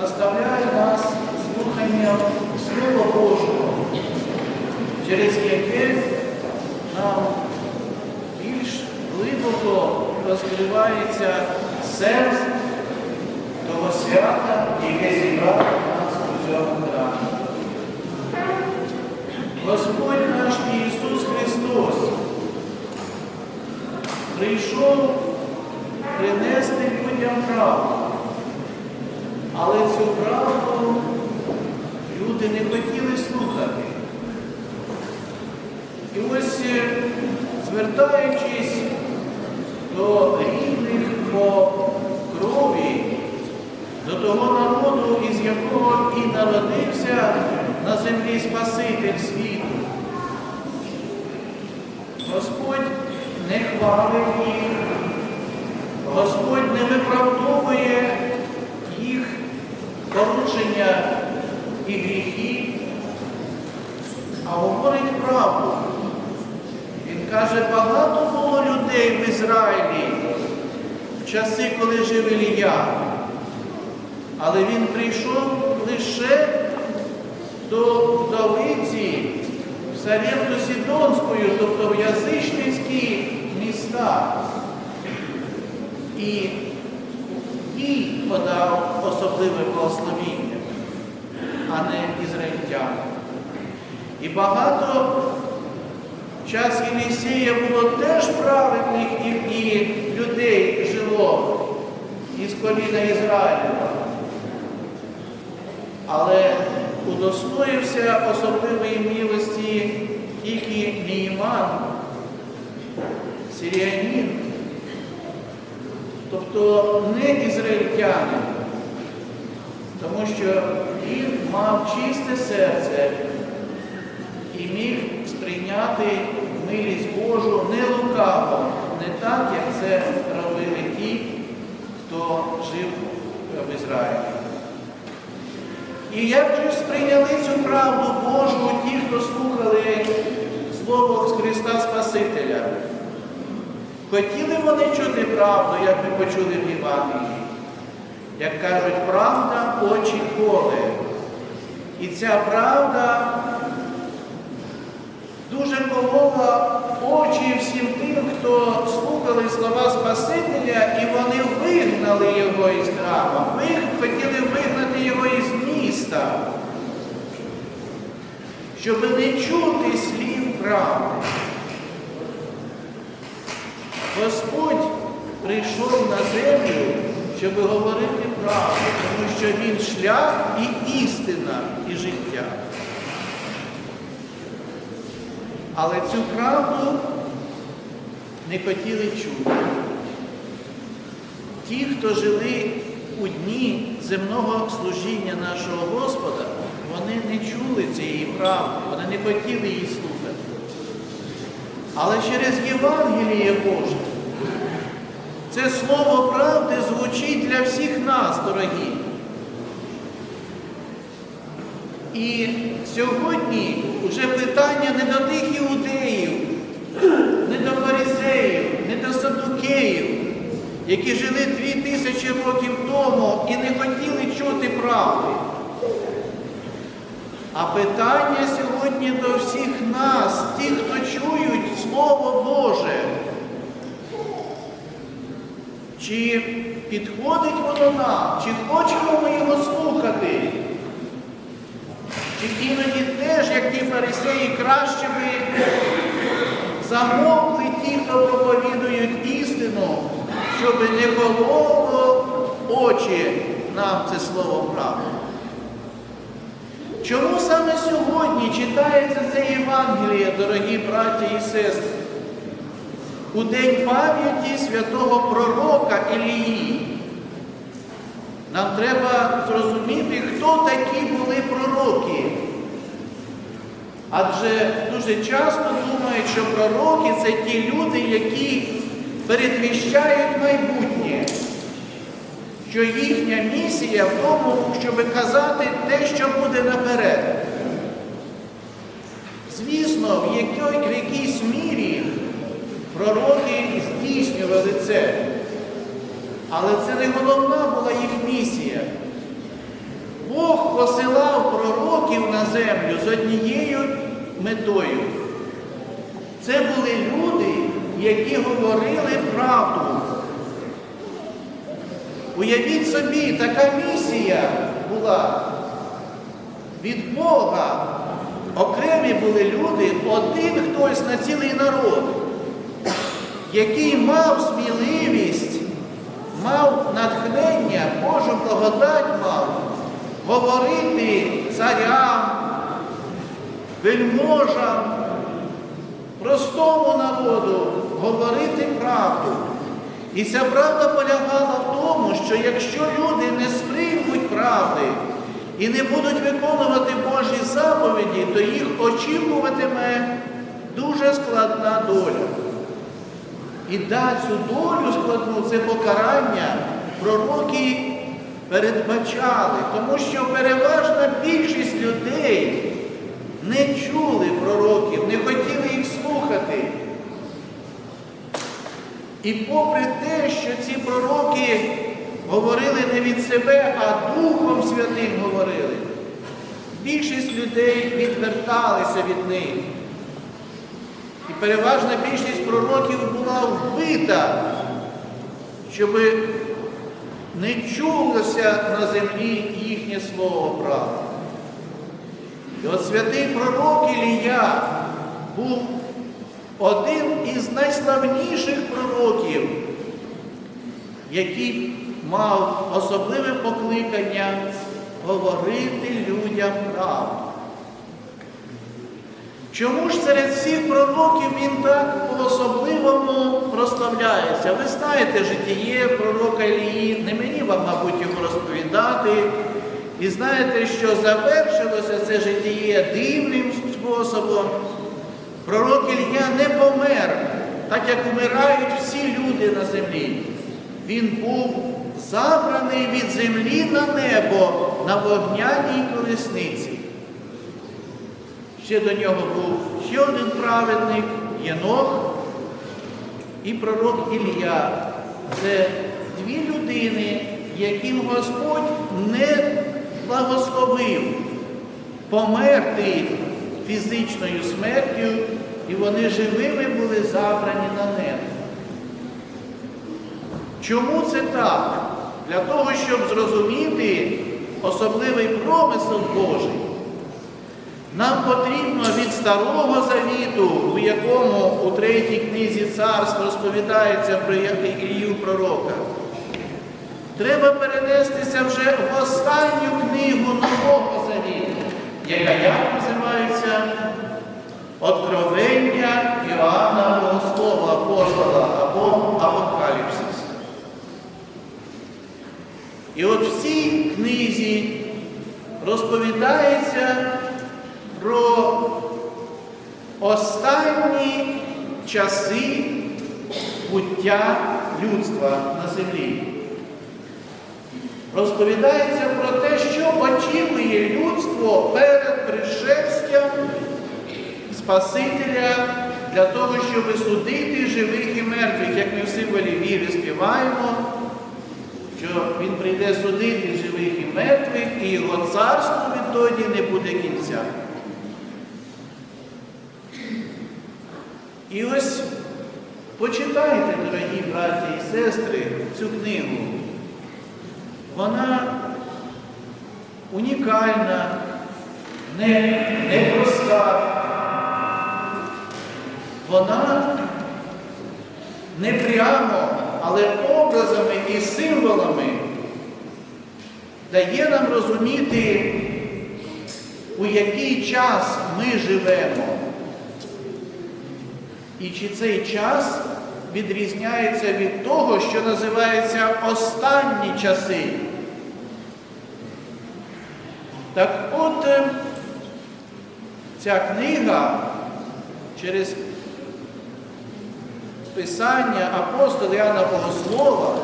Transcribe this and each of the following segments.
наставляє нас слуханням Слова Божого, через яке нам більш глибоко розкривається серце того свята, яке зібрав нас у цьому храмі. Господь наш Ісус Христос прийшов принести людям правду. Але цю правду люди не хотіли слухати. І ось, е, звертаючись до рідних по крові, до того народу, із якого і народився на землі Спаситель світу, Господь не хвалить їх, Господь не виправдовує порушення і гріхи, а говорить правду. Він каже, багато було людей в Ізраїлі в часи, коли жив Ілія. Але він прийшов лише до вдовиці в Сарєвту Сідонською, тобто в язичницькі міста. І їй подав особливе благословіння, а не ізраїльтянам. І багато час Єлісія було теж праведних і, людей жило із коліна Ізраїля. Але удостоївся особливої милості тільки Німан, сиріянин, тобто не ізраїльтянин, тому що він мав чисте серце і міг сприйняти милість Божу не лукаво, не так, як це робили ті, хто жив в Ізраїлі. І як же сприйняли цю правду Божу ті, хто слухали Слово Христа Спасителя? Хотіли вони чути правду, як ми почули в Євангелії? Як кажуть, правда очі коле. І ця правда дуже колола очі всім тим, хто слухали слова Спасителя, і вони вигнали його із храму, ви хотіли вигнати його із міста, щоб не чути слів правди. Господь прийшов на землю, щоб говорити правду, тому що Він шлях і істина, і життя. Але цю правду не хотіли чути. Ті, хто жили у дні земного служіння нашого Господа, вони не чули цієї правди, вони не хотіли її слухати. Але через Євангеліє Боже це слово правди звучить для всіх нас, дорогі. І сьогодні вже питання не до тих іудеїв, не до фарисеїв, не до садукеїв, які жили дві тисячі років тому і не хотіли чути правди. А питання сьогодні до всіх нас, тих, хто чують Слово Боже. Чи підходить воно нам, чи хочемо ми його слухати? Чи іноді теж, як ті фарисеї, краще би замовкли ті, хто проповідують істину, щоб не кололо очі нам це слово правди? Чому саме сьогодні читається це Євангеліє, дорогі браті і сестри? У день пам'яті святого пророка Ілії. Нам треба зрозуміти, хто такі були пророки. Адже дуже часто думають, що пророки це ті люди, які передвіщають майбутнє, що їхня місія в тому, щоб казати те, що буде наперед. Звісно, в, якійсь мірі здійснювали це. Але це не головна була їх місія. Бог посилав пророків на землю з однією метою. Це були люди, які говорили правду. Уявіть собі, така місія була від Бога. Окремі були люди, один хтось на цілий народ, який мав сміливість, мав натхнення, Божу благодать мав говорити царям, вельможам, простому народу, говорити правду. І ця правда полягала в тому, що якщо люди не сприймуть правди і не будуть виконувати Божі заповіді, то їх очікуватиме дуже складна доля. І да, цю долю складну, це покарання пророки передбачали, тому що переважна більшість людей не чули пророків, не хотіли їх слухати. І попри те, що ці пророки говорили не від себе, а Духом Святим говорили, більшість людей відверталися від них. Переважна більшість пророків була вбита, щоб не чулося на землі їхнє слово правди. І от святий пророк Ілія був один із найславніших пророків, який мав особливе покликання говорити людям правду. Чому ж серед всіх пророків він так по-особливому прославляється? Ви знаєте житіє пророка Ілії, не мені вам, мабуть, його розповідати. І знаєте, що завершилося це житіє дивним способом. Пророк Ілля не помер, так як умирають всі люди на землі. Він був забраний від землі на небо на вогняній колесниці. Ще до нього був ще один праведник Єнох і пророк Ілля. Це дві людини, яким Господь не благословив померти фізичною смертю, і вони живими були забрані на небо. Чому це так? Для того, щоб зрозуміти особливий промисел Божий. Нам потрібно від Старого Завіту, у якому у третій книзі царств розповідається про Ілію пророка. Треба перенестися вже в останню книгу Нового Завіту, яка як називається Откровення Іоанна Богослова апостола або Апокаліпсис. І от в цій книзі розповідається про останні часи буття людства на землі. Розповідається про те, що очікує людство перед пришестям Спасителя для того, щоб судити живих і мертвих, як ми в символі віри співаємо, що Він прийде судити живих і мертвих, і його царство відтоді не буде кінця. І ось почитайте, дорогі браті і сестри, цю книгу. Вона унікальна, не, непроста. Вона не прямо, але образами і символами дає нам розуміти, у який час ми живемо. І чи цей час відрізняється від того, що називається останні часи. Так от е, ця книга через Писання апостола Іоанна Богослова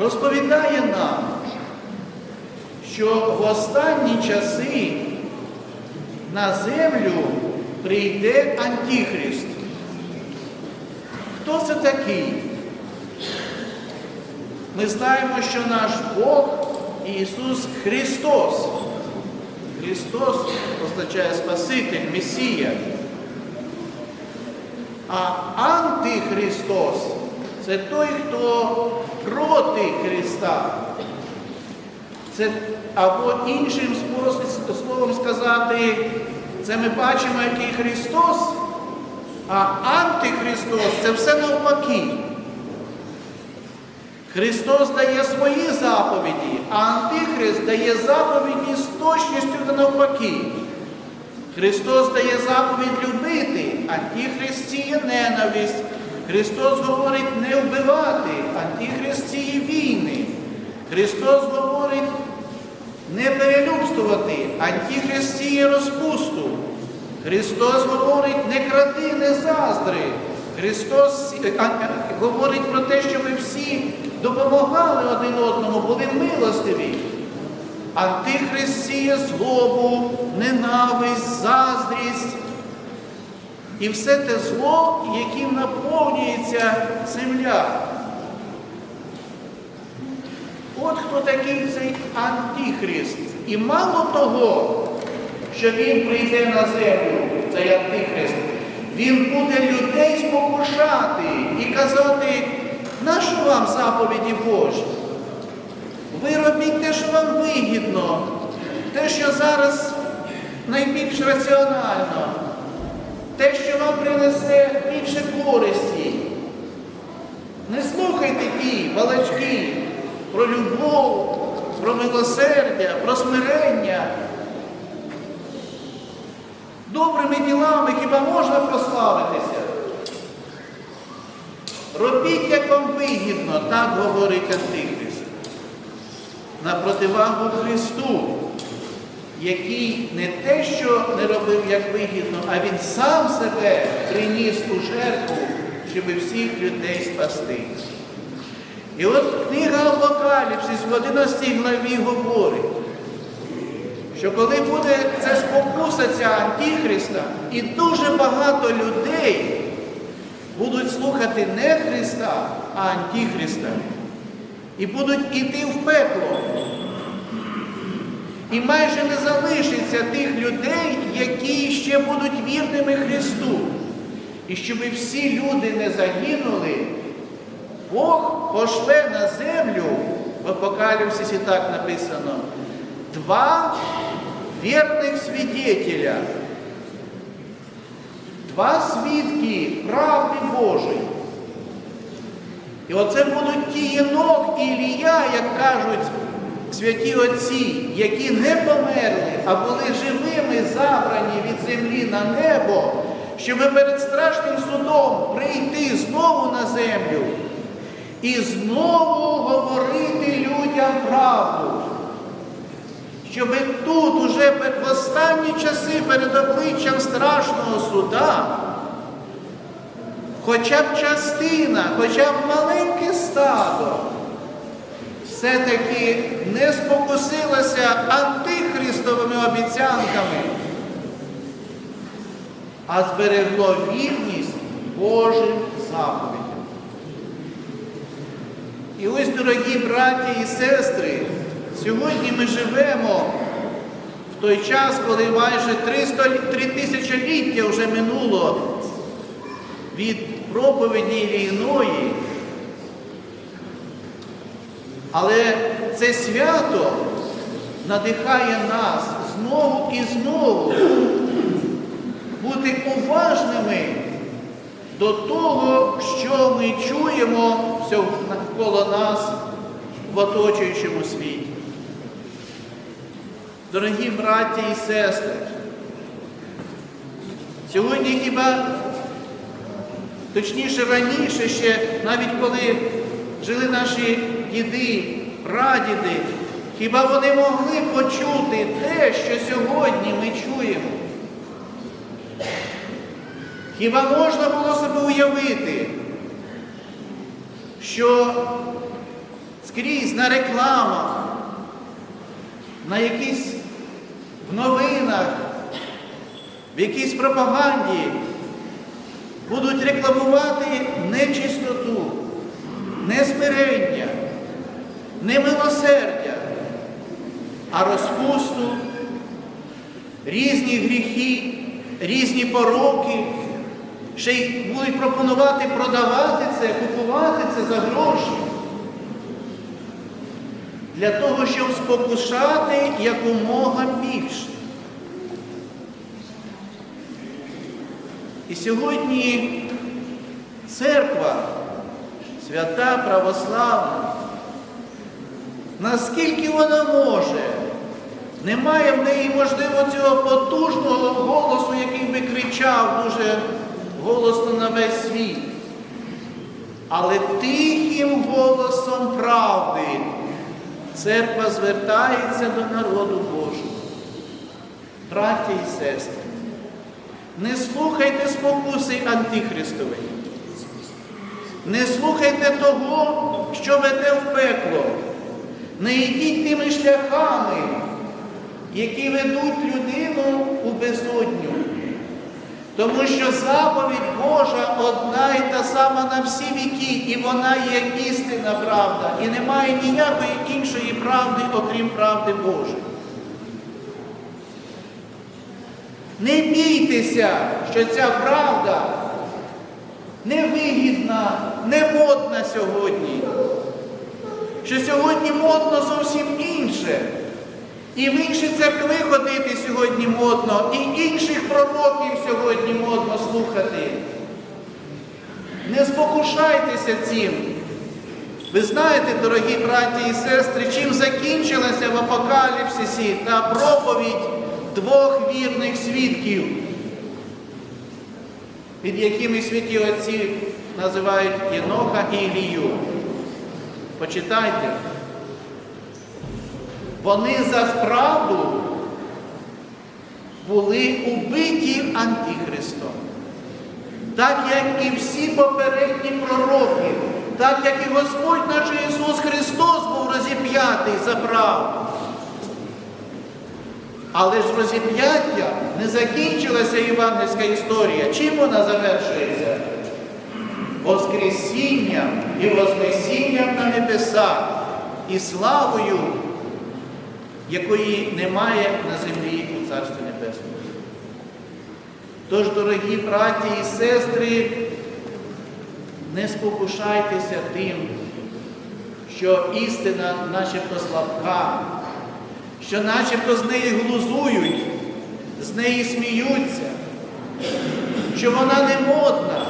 розповідає нам, що в останні часи на землю прийде Антихрист. Хто це такий? Ми знаємо, що наш Бог Ісус Христос. Христос означає Спаситель, Месія. А антихристос це той, хто проти Христа. Це або іншим словом сказати, це ми бачимо, який Христос, а антихристос це все навпаки. Христос дає свої заповіді, а Антихрист дає заповіді з точністю та навпаки. Христос дає заповідь любити, антихрист сіє ненависть. Христос говорить не вбивати, антихрист сіє війни. Христос говорить не перелюбствувати, антихрист сіє розпусту. Христос говорить не кради, не заздри. Христос е, е, говорить про те, що ми всі допомагали один одному, були милостиві. Антихрист сіє злобу, ненависть, заздрість і все те зло, яким наповнюється земля. От хто такий цей антихрист. І мало того, що він прийде на землю, цей антихрист, він буде людей спокушати і казати, нащо вам заповіді Божі? Ви робіть те, що вам вигідно, те, що зараз найбільш раціонально, те, що вам принесе більше користі. Не слухайте ті балачки про любов, про милосердя, про смирення. Добрими ділами хіба можна прославитися? Робіть, як вам вигідно, так говорить Антихрист. На противагу Христу, який не те, що не робив як вигідно, а він сам себе приніс у жертву, щоб всіх людей спасти. І от книга Апокаліпсис в 11 главі говорить, що коли буде ця спокуса ця Антихриста, і дуже багато людей будуть слухати не Христа, а Антихриста. І будуть іти в пекло. І майже не залишиться тих людей, які ще будуть вірними Христу. І щоб всі люди не загинули, Бог пошле на землю, в Апокаліпсисі так написано, два вірних свідетеля, два свідки правди Божої. І оце будуть ті Єнох і Ілія, як кажуть святі отці, які не померли, а були живими, забрані від землі на небо, щоб перед страшним судом прийти знову на землю і знову говорити людям правду. Щоб тут, уже в останні часи перед обличчям страшного суда, хоча б частина, хоча б маленьке стадо, все-таки не спокусилося антихристовими обіцянками, а зберегло вірність Божим заповідям. І ось, дорогі браті і сестри, сьогодні ми живемо в той час, коли майже 300, 3 тисячоліття вже минуло від проповіді Ілліної. Але це свято надихає нас знову і знову бути уважними до того, що ми чуємо навколо нас в оточуючому світі. Дорогі браті і сестри, сьогодні хіба, точніше раніше ще, навіть коли жили наші діди, прадіди, хіба вони могли почути те, що сьогодні ми чуємо? Хіба можна було себе уявити, що скрізь на рекламах, на якісь в новинах, в якійсь пропаганді будуть рекламувати нечистоту, несмирення, не милосердя, а розпусту, різні гріхи, різні пороки, ще й будуть пропонувати продавати це, купувати це за гроші. Для того, щоб спокушати якомога більше. І сьогодні церква, свята православна, наскільки вона може, немає в неї, можливо, цього потужного голосу, який би кричав дуже голосно на весь світ. Але тихим голосом правди церква звертається до народу Божого. Браття і сестри, не слухайте спокуси Антихристової. Не слухайте того, що веде в пекло. Не йдіть тими шляхами, які ведуть людину у безодню. Тому що заповідь Божа одна і та сама на всі віки, і вона є істинна правда, і немає ніякої іншої правди, окрім правди Божої. Не бійтеся, що ця правда невигідна, не модна сьогодні. Що сьогодні модно зовсім інше. І в інші церкви ходити сьогодні модно, і інших пророків сьогодні модно слухати. Не спокушайтеся цим. Ви знаєте, дорогі браті і сестри, чим закінчилася в апокаліпсисі та проповідь двох вірних свідків, під якими святі отці називають Єноха і Ілію. Почитайте. Вони за правду були убиті Антихристом. Так як і всі попередні пророки, так як і Господь наш Ісус Христос був розіп'ятий за правду. Але ж розіп'яття не закінчилася євангельська історія. Чим вона завершується? Воскресінням і вознесінням на небеса і славою, якої немає на землі у Царстві Небесному. Тож, дорогі браті і сестри, не спокушайтеся тим, що істина начебто слабка, що начебто з неї глузують, з неї сміються, що вона не модна,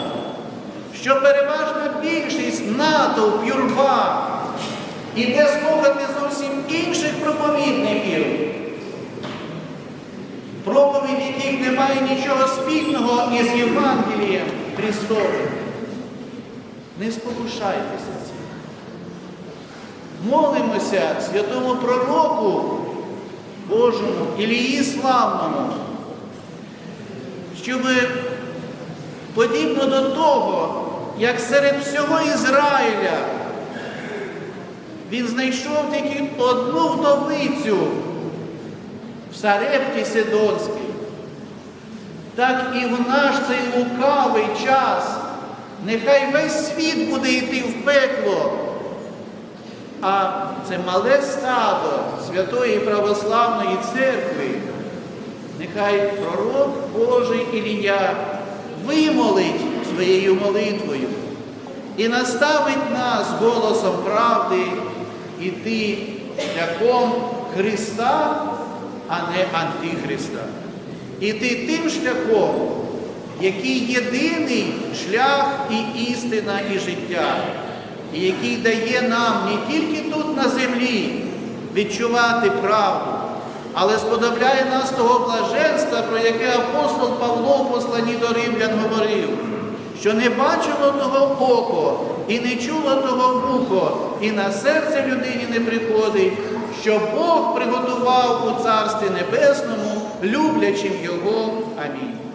що переважна більшість натовп, юрба іде слухати зовсім інших проповідників, проповідь яких немає нічого спільного із Євангелієм Христовим. Не спокушайтеся цим. Молимося святому пророку Божому Ілії Славному, щоб подібно до того, як серед всього Ізраїля він знайшов тільки одну вдовицю в Сарепті Сидонській, так і в наш цей лукавий час. Нехай весь світ буде йти в пекло. А це мале стадо Святої Православної Церкви, нехай пророк Божий Ілія вимолить своєю молитвою і наставить нас голосом правди іти шляхом Христа, а не Антихриста. Іти тим шляхом, який єдиний шлях і істина, і життя і який дає нам не тільки тут на землі відчувати правду, але сподобляє нас того блаженства, про яке апостол Павло в посланні до римлян говорив, що не бачило того око і не чуло того вухо, і на серце людині не приходить, що Бог приготував у Царстві Небесному, люблячим Його. Амінь.